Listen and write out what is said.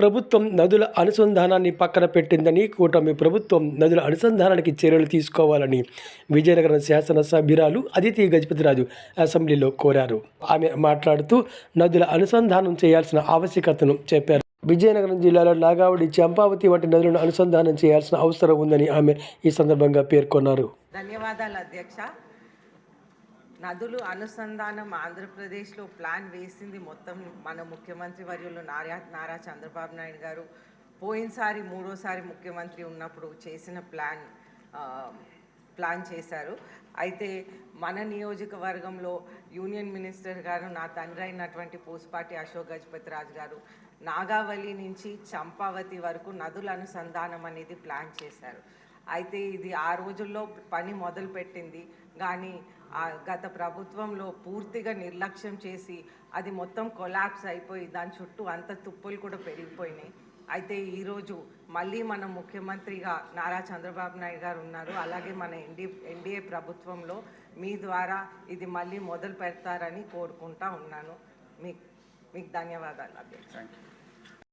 ప్రభుత్వం నదుల అనుసంధానాన్ని పక్కన పెట్టిందని కూటమి ప్రభుత్వం నదుల అనుసంధానానికి చర్యలు తీసుకోవాలని విజయనగరం శాసనసభ్యురాలు అదితి గజపతిరాజు అసెంబ్లీలో కోరారు. ఆమె మాట్లాడుతూ నదుల అనుసంధానం చేయాల్సిన ఆవశ్యకతను చెప్పారు. విజయనగరం జిల్లాలో నాగావళి చంపావతి వంటి నదులను అనుసంధానం చేయాల్సిన అవసరం ఉందని ఆమె ఈ సందర్భంగా పేర్కొన్నారు. ధన్యవాదాలు అధ్యక్ష. నదులు అనుసంధానం ఆంధ్రప్రదేశ్లో ప్లాన్ వేసింది మొత్తం మన ముఖ్యమంత్రి వర్యులు నారా నారా చంద్రబాబు నాయుడు గారు. పోయినసారి మూడోసారి ముఖ్యమంత్రి ఉన్నప్పుడు చేసిన ప్లాన్ ప్లాన్ చేశారు. అయితే మన నియోజకవర్గంలో యూనియన్ మినిస్టర్ గారు నా తండ్రి అయినటువంటి పూసపాటి అశోక్ గజపతి రాజు గారు నాగావళి నుంచి చంపావతి వరకు నదుల అనుసంధానం అనేది ప్లాన్ చేశారు. అయితే ఇది ఆ రోజుల్లో పని మొదలుపెట్టింది. కానీ ఆ గత ప్రభుత్వంలో పూర్తిగా నిర్లక్ష్యం చేసి అది మొత్తం కొలాప్స్ అయిపోయి దాని చుట్టూ అంత తుప్పులు కూడా పెరిగిపోయినాయి. అయితే ఈరోజు మళ్ళీ మన ముఖ్యమంత్రిగా నారా చంద్రబాబు నాయుడు గారు ఉన్నారు. అలాగే మన ఎన్డీ ఎన్డీఏ ప్రభుత్వంలో మీ ద్వారా ఇది మళ్ళీ మొదలు పెడతారని కోరుకుంటా ఉన్నాను. మీకు మీకు ధన్యవాదాలు అధ్యక్ష